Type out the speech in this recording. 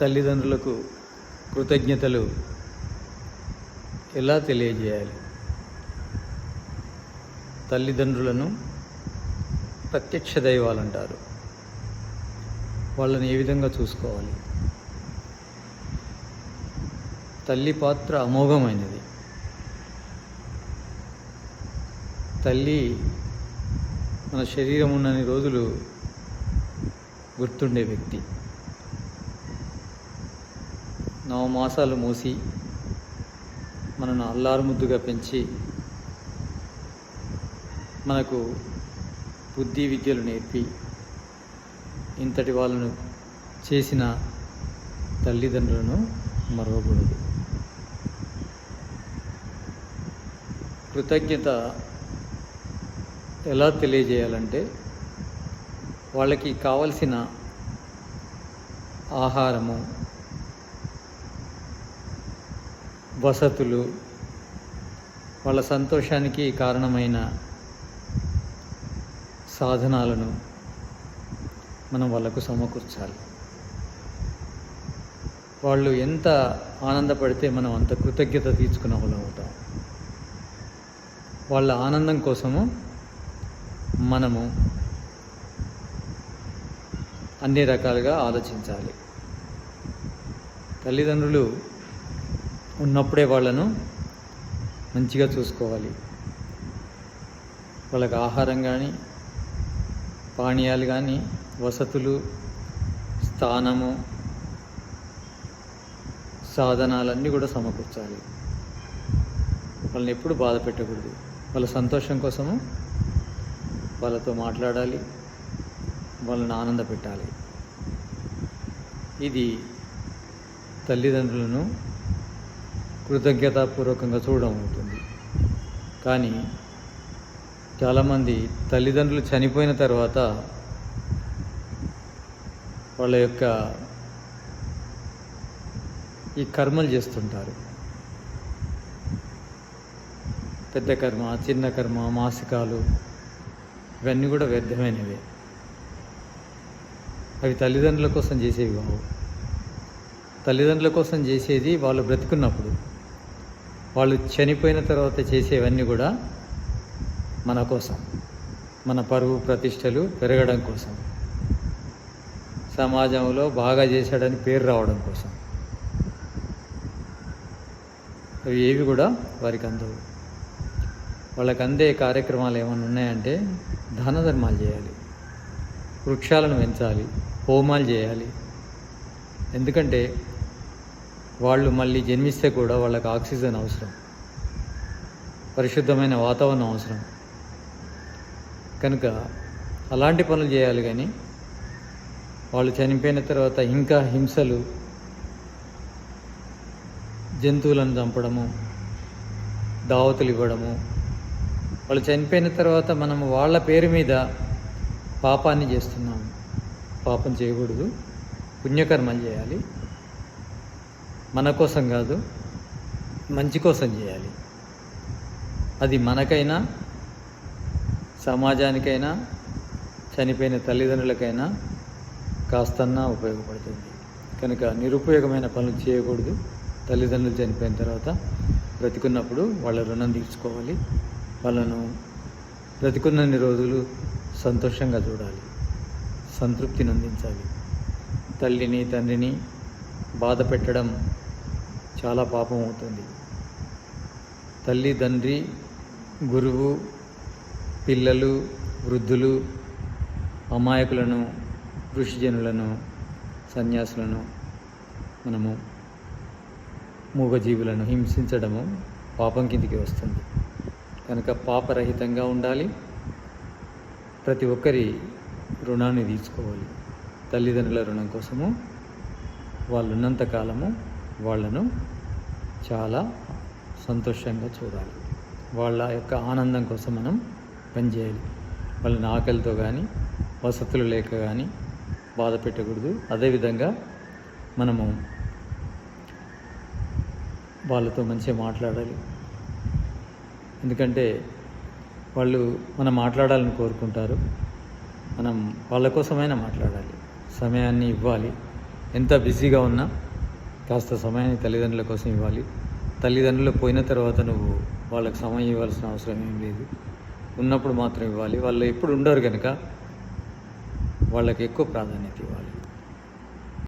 తల్లిదండ్రులకు కృతజ్ఞతలు ఎలా తెలియజేయాలి? తల్లిదండ్రులను ప్రత్యక్ష దైవాలు అంటారు వాళ్ళని ఏ విధంగా చూసుకోవాలి? తల్లి పాత్ర అమోఘమైనది. తల్లి మన శరీరం ఉన్నన్ని రోజులు గుర్తుండే వ్యక్తి. నవమాసాలు మూసి మనను అల్లారు ముద్దుగా పెంచి మనకు బుద్ధి విద్యలు నేర్పి ఇంతటి వాళ్ళను చేసిన తల్లిదండ్రులను మరవకూడదు. కృతజ్ఞత ఎలా తెలియజేయాలంటే వాళ్ళకి కావలసిన ఆహారము వసతులు వాళ్ళ సంతోషానికి కారణమైన సాధనాలను మనం వాళ్ళకు సమకూర్చాలి. వాళ్ళు ఎంత ఆనందపడితే మనం అంత కృతజ్ఞత తీర్చుకున్న వాళ్ళం అవుతాం. వాళ్ళ ఆనందం కోసము మనము అన్ని రకాలుగా ఆలోచించాలి. తల్లిదండ్రులు ఉన్నప్పుడే వాళ్ళను మంచిగా చూసుకోవాలి. వాళ్ళకి ఆహారం కానీ పానీయాలు కానీ వసతులు స్థానము సాధనాలన్నీ కూడా సమకూర్చాలి. వాళ్ళని ఎప్పుడు బాధ పెట్టకూడదు. వాళ్ళ సంతోషం కోసము వాళ్ళతో మాట్లాడాలి. వాళ్ళని ఆనంద పెట్టాలి ఇది తల్లిదండ్రులను కృతజ్ఞతాపూర్వకంగా చూడడం ఉంటుంది కానీ చాలామంది తల్లిదండ్రులు చనిపోయిన తర్వాత వాళ్ళ యొక్క ఈ కర్మలు చేస్తుంటారు. పెద్ద కర్మ చిన్న కర్మ మాసికాలు ఇవన్నీ కూడా వ్యర్థమైనవే. అవి తల్లిదండ్రుల కోసం చేసేవి కావు. తల్లిదండ్రుల కోసం చేసేది వాళ్ళు బ్రతుకున్నప్పుడు. వాళ్ళు చనిపోయిన తర్వాత చేసేవన్నీ కూడా మన కోసం మన పరువు ప్రతిష్టలు పెరగడం కోసం సమాజంలో బాగా చేశాడని పేరు రావడం కోసం. అవి ఏవి కూడా వారికి అందవు. వాళ్ళకి అందే కార్యక్రమాలు ఏమైనా ఉన్నాయంటే దాన ధర్మాలు చేయాలి. వృక్షాలను పెంచాలి హోమాలు చేయాలి. ఎందుకంటే వాళ్ళు మళ్ళీ జన్మిస్తే కూడా వాళ్ళకి ఆక్సిజన్ అవసరం. పరిశుద్ధమైన వాతావరణం అవసరం. కనుక అలాంటి పనులు చేయాలి కానీ వాళ్ళు చనిపోయిన తర్వాత ఇంకా హింసలు జంతువులను చంపడము దావతులు ఇవ్వడము వాళ్ళు చనిపోయిన తర్వాత మనం వాళ్ళ పేరు మీద పాపాన్ని చేస్తున్నాము. పాపం చేయకూడదు. పుణ్యకర్మలు చేయాలి. మన కోసం కాదు మంచి కోసం చేయాలి. అది మనకైనా సమాజానికైనా చనిపోయిన తల్లిదండ్రులకైనా కాస్తన్నా ఉపయోగపడుతుంది. కనుక నిరుపయోగమైన పనులు చేయకూడదు. తల్లిదండ్రులు చనిపోయిన తర్వాత బ్రతికున్నప్పుడు వాళ్ళ రుణం తీర్చుకోవాలి. వాళ్ళను బ్రతికున్నన్ని రోజులు సంతోషంగా చూడాలి. సంతృప్తిని అందించాలి తల్లిని తండ్రిని బాధ పెట్టడం చాలా పాపం అవుతుంది. తల్లి తండ్రి గురువు పిల్లలు వృద్ధులు అమాయకులను ఋషిజనులను సన్యాసులను మనము మూగజీవులను హింసించడము పాపం కిందికి వస్తుంది. కనుక పాపరహితంగా ఉండాలి. ప్రతి ఒక్కరి రుణాన్ని తీసుకోవాలి. తల్లిదండ్రుల రుణం కోసము వాళ్ళు ఉన్నంత కాలము వాళ్ళను చాలా సంతోషంగా చూడాలి. వాళ్ళ యొక్క ఆనందం కోసం మనం పనిచేయాలి. వాళ్ళని ఆకలితో కానీ వసతులు లేక కానీ బాధ పెట్టకూడదు. అదేవిధంగా మనము వాళ్ళతో మంచిగా మాట్లాడాలి. ఎందుకంటే వాళ్ళు మనం మాట్లాడాలని కోరుకుంటారు. మనం వాళ్ళ కోసమైనా మాట్లాడాలి. సమయాన్ని ఇవ్వాలి. ఎంత బిజీగా ఉన్నా కాస్త సమయాన్ని తల్లిదండ్రుల కోసం ఇవ్వాలి. తల్లిదండ్రులు పోయిన తర్వాత నువ్వు వాళ్ళకి సమయం ఇవ్వాల్సిన అవసరం ఏం లేదు. ఉన్నప్పుడు మాత్రం ఇవ్వాలి. వాళ్ళు ఎప్పుడు ఉండరు కనుక వాళ్ళకి ఎక్కువ ప్రాధాన్యత ఇవ్వాలి.